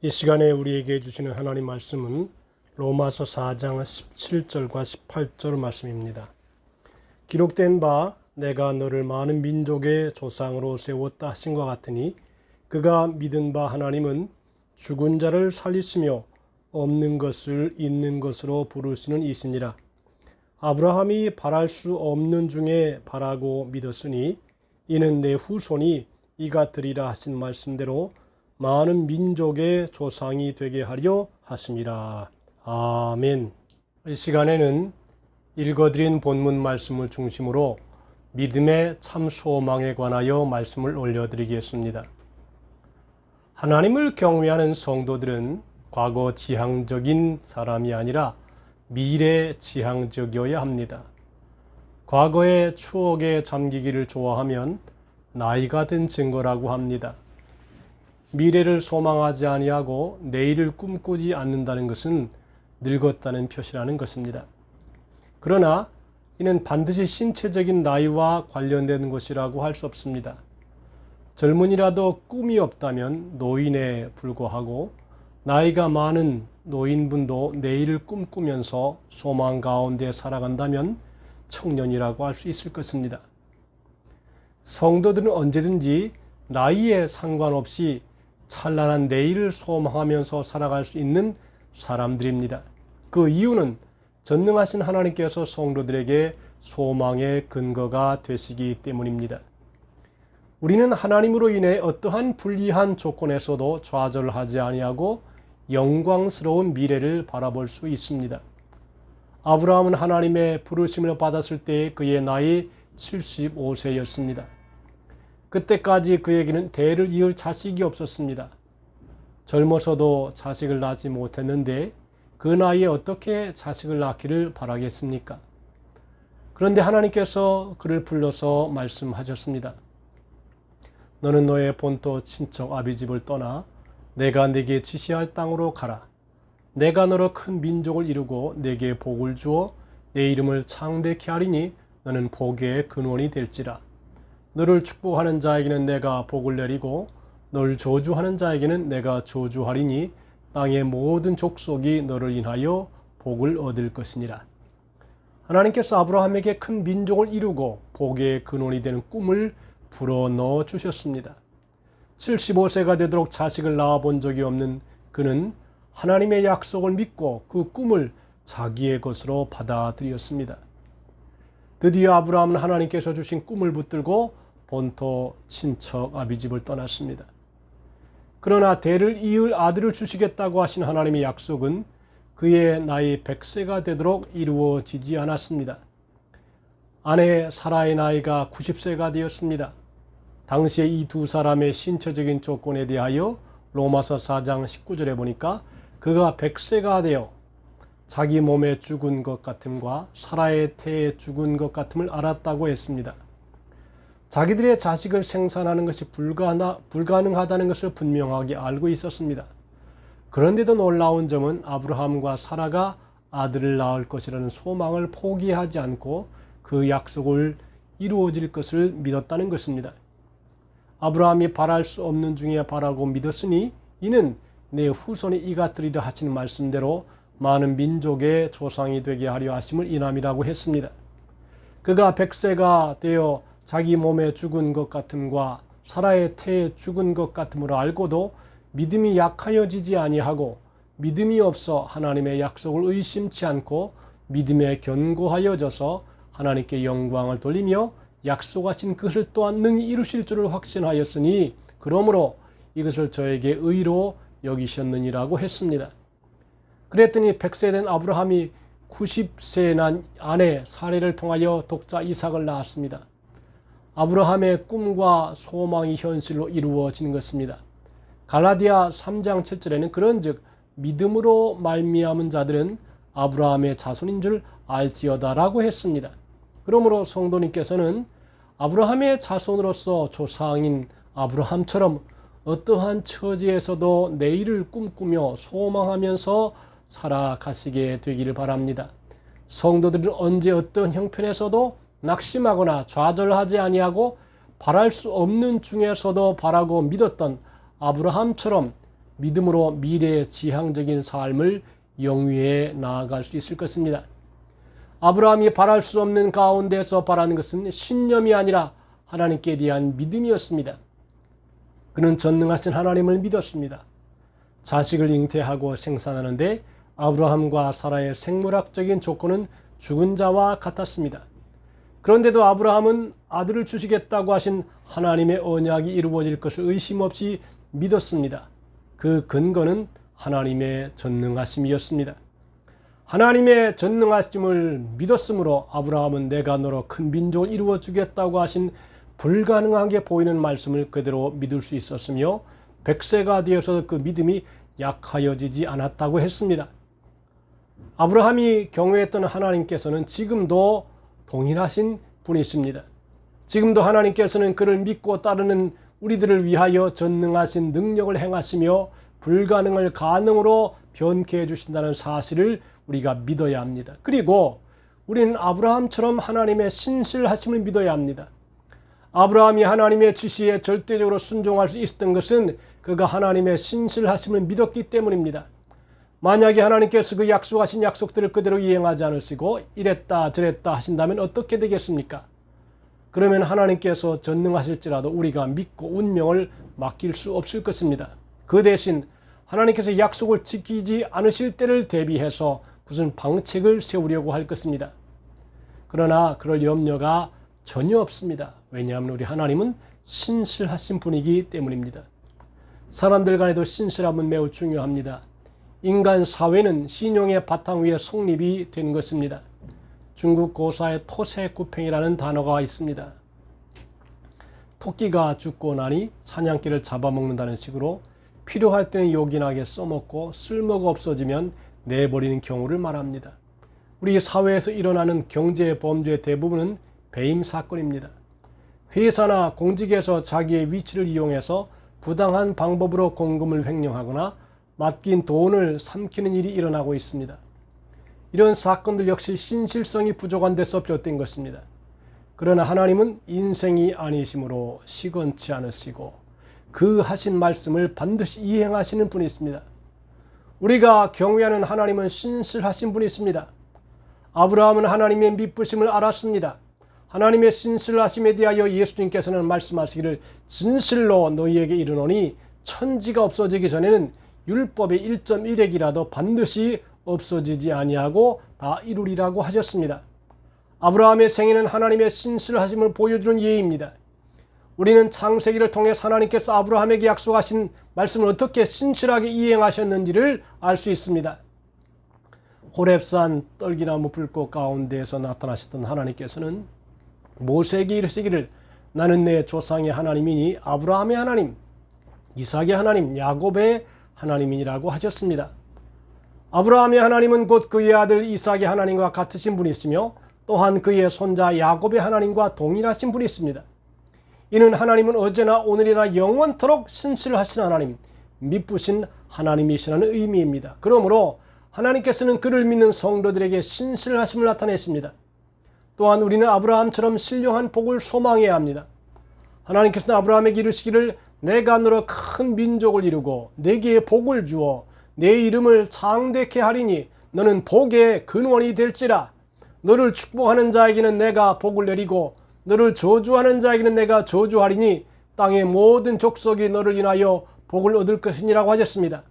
이 시간에 우리에게 주시는 하나님 말씀은 로마서 4장 17절과 18절 말씀입니다. 기록된 바 내가 너를 많은 민족의 조상으로 세웠다 하신 것 같으니 그가 믿은 바 하나님은 죽은 자를 살리시며 없는 것을 있는 것으로 부르시는 이시니라. 아브라함이 바랄 수 없는 중에 바라고 믿었으니 이는 내 후손이 이가 되리라 하신 말씀대로 많은 민족의 조상이 되게 하려 하심이라. 아멘. 이 시간에는 읽어드린 본문 말씀을 중심으로 믿음의 참 소망에 관하여 말씀을 올려드리겠습니다. 하나님을 경외하는 성도들은 과거 지향적인 사람이 아니라 미래 지향적이어야 합니다. 과거의 추억에 잠기기를 좋아하면 나이가 든 증거라고 합니다. 미래를 소망하지 아니하고 내일을 꿈꾸지 않는다는 것은 늙었다는 표시라는 것입니다. 그러나 이는 반드시 신체적인 나이와 관련된 것이라고 할 수 없습니다. 젊은이라도 꿈이 없다면 노인에 불과하고 나이가 많은 노인분도 내일을 꿈꾸면서 소망 가운데 살아간다면 청년이라고 할 수 있을 것입니다. 성도들은 언제든지 나이에 상관없이 찬란한 내일을 소망하면서 살아갈 수 있는 사람들입니다. 그 이유는 전능하신 하나님께서 성도들에게 소망의 근거가 되시기 때문입니다. 우리는 하나님으로 인해 어떠한 불리한 조건에서도 좌절하지 아니하고 영광스러운 미래를 바라볼 수 있습니다. 아브라함은 하나님의 부르심을 받았을 때 그의 나이 75세였습니다. 그때까지 그에게는 대를 이을 자식이 없었습니다. 젊어서도 자식을 낳지 못했는데 그 나이에 어떻게 자식을 낳기를 바라겠습니까? 그런데 하나님께서 그를 불러서 말씀하셨습니다. 너는 너의 본토 친척 아비집을 떠나 내가 네게 지시할 땅으로 가라. 내가 너로 큰 민족을 이루고 네게 복을 주어 내 이름을 창대케 하리니 너는 복의 근원이 될지라. 너를 축복하는 자에게는 내가 복을 내리고 너를 저주하는 자에게는 내가 저주하리니 땅의 모든 족속이 너를 인하여 복을 얻을 것이니라. 하나님께서 아브라함에게 큰 민족을 이루고 복의 근원이 되는 꿈을 불어 넣어 주셨습니다. 75세가 되도록 자식을 낳아 본 적이 없는 그는 하나님의 약속을 믿고 그 꿈을 자기의 것으로 받아들였습니다. 드디어 아브라함은 하나님께서 주신 꿈을 붙들고 본토 친척 아비집을 떠났습니다. 그러나 대를 이을 아들을 주시겠다고 하신 하나님의 약속은 그의 나이 100세가 되도록 이루어지지 않았습니다. 아내 사라의 나이가 90세가 되었습니다. 당시에 이 두 사람의 신체적인 조건에 대하여 로마서 4장 19절에 보니까 그가 100세가 되어 자기 몸에 죽은 것 같음과 사라의 태에 죽은 것 같음을 알았다고 했습니다. 자기들의 자식을 생산하는 것이 불가능하다는 것을 분명하게 알고 있었습니다. 그런데도 놀라운 점은 아브라함과 사라가 아들을 낳을 것이라는 소망을 포기하지 않고 그 약속을 이루어질 것을 믿었다는 것입니다. 아브라함이 바랄 수 없는 중에 바라고 믿었으니 이는 내 후손이 이같으리라 하시는 말씀대로 많은 민족의 조상이 되게 하려 하심을 인함이라고 했습니다. 그가 백세가 되어 자기 몸에 죽은 것 같음과 사라의 태에 죽은 것 같음으로 알고도 믿음이 약하여지지 아니하고 믿음이 없어 하나님의 약속을 의심치 않고 믿음에 견고하여져서 하나님께 영광을 돌리며 약속하신 그것을 또한 능히 이루실 줄을 확신하였으니 그러므로 이것을 저에게 의로 여기셨느니라고 했습니다. 그랬더니 백세 된 아브라함이 90세 난 아내 사례를 통하여 독자 이삭을 낳았습니다. 아브라함의 꿈과 소망이 현실로 이루어지는 것입니다. 갈라디아 3장 7절에는 그런즉 믿음으로 말미암은 자들은 아브라함의 자손인 줄 알지어다라고 했습니다. 그러므로 성도님께서는 아브라함의 자손으로서 조상인 아브라함처럼 어떠한 처지에서도 내일을 꿈꾸며 소망하면서 살아가시게 되기를 바랍니다. 성도들은 언제 어떤 형편에서도 낙심하거나 좌절하지 아니하고 바랄 수 없는 중에서도 바라고 믿었던 아브라함처럼 믿음으로 미래의 지향적인 삶을 영위해 나아갈 수 있을 것입니다. 아브라함이 바랄 수 없는 가운데서 바라는 것은 신념이 아니라 하나님께 대한 믿음이었습니다. 그는 전능하신 하나님을 믿었습니다. 자식을 잉태하고 생산하는데 아브라함과 사라의 생물학적인 조건은 죽은 자와 같았습니다. 그런데도 아브라함은 아들을 주시겠다고 하신 하나님의 언약이 이루어질 것을 의심 없이 믿었습니다. 그 근거는 하나님의 전능하심이었습니다. 하나님의 전능하심을 믿었으므로 아브라함은 내가 너로 큰 민족을 이루어 주겠다고 하신 불가능하게 보이는 말씀을 그대로 믿을 수 있었으며 백세가 되어서 그 믿음이 약하여지지 않았다고 했습니다. 아브라함이 경외했던 하나님께서는 지금도 동일하신 분이십니다. 지금도 하나님께서는 그를 믿고 따르는 우리들을 위하여 전능하신 능력을 행하시며 불가능을 가능으로 변케 해 주신다는 사실을 우리가 믿어야 합니다. 그리고 우리는 아브라함처럼 하나님의 신실하심을 믿어야 합니다. 아브라함이 하나님의 지시에 절대적으로 순종할 수 있었던 것은 그가 하나님의 신실하심을 믿었기 때문입니다. 만약에 하나님께서 그 약속하신 약속들을 그대로 이행하지 않으시고 이랬다 저랬다 하신다면 어떻게 되겠습니까? 그러면 하나님께서 전능하실지라도 우리가 믿고 운명을 맡길 수 없을 것입니다. 그 대신 하나님께서 약속을 지키지 않으실 때를 대비해서 무슨 방책을 세우려고 할 것입니다. 그러나 그럴 염려가 전혀 없습니다. 왜냐하면 우리 하나님은 신실하신 분이기 때문입니다. 사람들 간에도 신실함은 매우 중요합니다. 인간 사회는 신용의 바탕 위에 성립이 된 것입니다. 중국 고사에 토세구팽이라는 단어가 있습니다. 토끼가 죽고 나니 사냥개를 잡아먹는다는 식으로 필요할 때는 요긴하게 써먹고 쓸모가 없어지면 내버리는 경우를 말합니다. 우리 사회에서 일어나는 경제 범죄의 대부분은 배임 사건입니다. 회사나 공직에서 자기의 위치를 이용해서 부당한 방법으로 공금을 횡령하거나 맡긴 돈을 삼키는 일이 일어나고 있습니다. 이런 사건들 역시 신실성이 부족한 데서 비롯된 것입니다. 그러나 하나님은 인생이 아니심으로 시건치 않으시고 그 하신 말씀을 반드시 이행하시는 분이십니다. 우리가 경외하는 하나님은 신실하신 분이십니다. 아브라함은 하나님의 미쁘심을 알았습니다. 하나님의 신실하심에 대하여 예수님께서는 말씀하시기를 진실로 너희에게 이르노니 천지가 없어지기 전에는 율법의 1.1핵이라도 반드시 없어지지 아니하고 다 이루리라고 하셨습니다. 아브라함의 생애는 하나님의 신실하심을 보여주는 예입니다. 우리는 창세기를 통해 하나님께서 아브라함에게 약속하신 말씀을 어떻게 신실하게 이행하셨는지를 알 수 있습니다. 호렙산 떨기나무 불꽃 가운데에서 나타나셨던 하나님께서는 모세에게 이르시기를 나는 내 조상의 하나님이니 아브라함의 하나님, 이삭의 하나님, 야곱의 하나님이라고 하셨습니다. 아브라함의 하나님은 곧 그의 아들 이삭의 하나님과 같으신 분이시며 또한 그의 손자 야곱의 하나님과 동일하신 분이십니다. 이는 하나님은 어제나 오늘이나 영원토록 신실하신 하나님, 미쁘신 하나님이시라는 의미입니다. 그러므로 하나님께서는 그를 믿는 성도들에게 신실하심을 나타내십니다. 또한 우리는 아브라함처럼 신령한 복을 소망해야 합니다. 하나님께서는 아브라함에게 이르시기를 내가 너로 큰 민족을 이루고 내게 복을 주어 내 이름을 창대케 하리니 너는 복의 근원이 될지라 너를 축복하는 자에게는 내가 복을 내리고 너를 저주하는 자에게는 내가 저주하리니 땅의 모든 족속이 너를 인하여 복을 얻을 것이니라고 하셨습니다.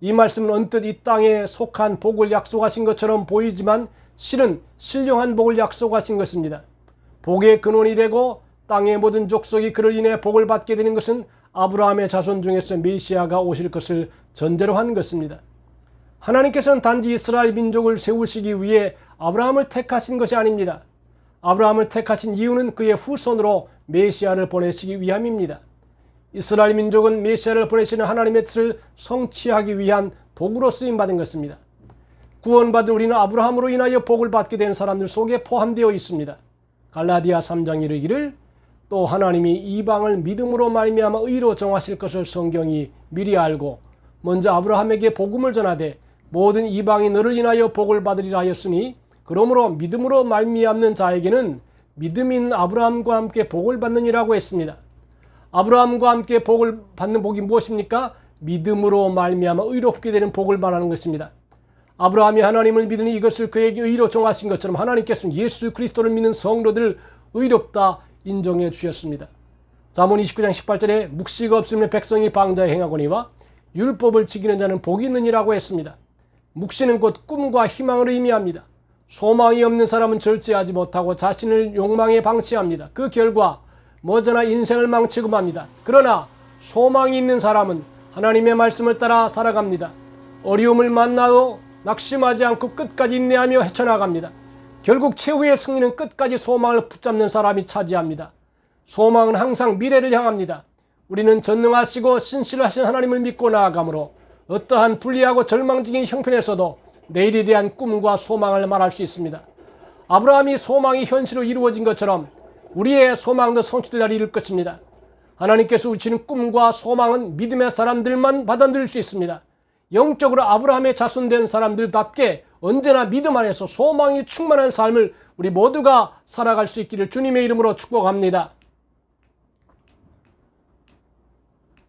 이 말씀은 언뜻 이 땅에 속한 복을 약속하신 것처럼 보이지만 실은 신령한 복을 약속하신 것입니다. 복의 근원이 되고 땅의 모든 족속이 그를 인해 복을 받게 되는 것은 아브라함의 자손 중에서 메시아가 오실 것을 전제로 한 것입니다. 하나님께서는 단지 이스라엘 민족을 세우시기 위해 아브라함을 택하신 것이 아닙니다. 아브라함을 택하신 이유는 그의 후손으로 메시아를 보내시기 위함입니다. 이스라엘 민족은 메시아를 보내시는 하나님의 뜻을 성취하기 위한 도구로 쓰임 받은 것입니다. 구원받은 우리는 아브라함으로 인하여 복을 받게 된 사람들 속에 포함되어 있습니다. 갈라디아 3장 이르기를 또 하나님이 이방을 믿음으로 말미암아 의로 정하실 것을 성경이 미리 알고 먼저 아브라함에게 복음을 전하되 모든 이방이 너를 인하여 복을 받으리라 하였으니 그러므로 믿음으로 말미암는 자에게는 믿음인 아브라함과 함께 복을 받느니라고 했습니다. 아브라함과 함께 복을 받는 복이 무엇입니까? 믿음으로 말미암아 의롭게 되는 복을 말하는 것입니다. 아브라함이 하나님을 믿으니 이것을 그에게 의로 정하신 것처럼 하나님께서는 예수 그리스도를 믿는 성도들을 의롭다 인정해 주셨습니다. 자문 29장 18절에 묵시가 없으면 백성이 방자에 행하거니와 율법을 지키는 자는 복이 있느니라고 했습니다. 묵시는 곧 꿈과 희망을 의미합니다. 소망이 없는 사람은 절제하지 못하고 자신을 욕망에 방치합니다. 그 결과 머저나 인생을 망치고 맙니다. 그러나 소망이 있는 사람은 하나님의 말씀을 따라 살아갑니다. 어려움을 만나도 낙심하지 않고 끝까지 인내하며 헤쳐나갑니다. 결국 최후의 승리는 끝까지 소망을 붙잡는 사람이 차지합니다. 소망은 항상 미래를 향합니다. 우리는 전능하시고 신실하신 하나님을 믿고 나아가므로 어떠한 불리하고 절망적인 형편에서도 내일에 대한 꿈과 소망을 말할 수 있습니다. 아브라함이 소망이 현실로 이루어진 것처럼 우리의 소망도 성취될 날이 이를 것입니다. 하나님께서 주시는 꿈과 소망은 믿음의 사람들만 받아들일 수 있습니다. 영적으로 아브라함의 자손된 사람들답게 언제나 믿음 안에서 소망이 충만한 삶을 우리 모두가 살아갈 수 있기를 주님의 이름으로 축복합니다.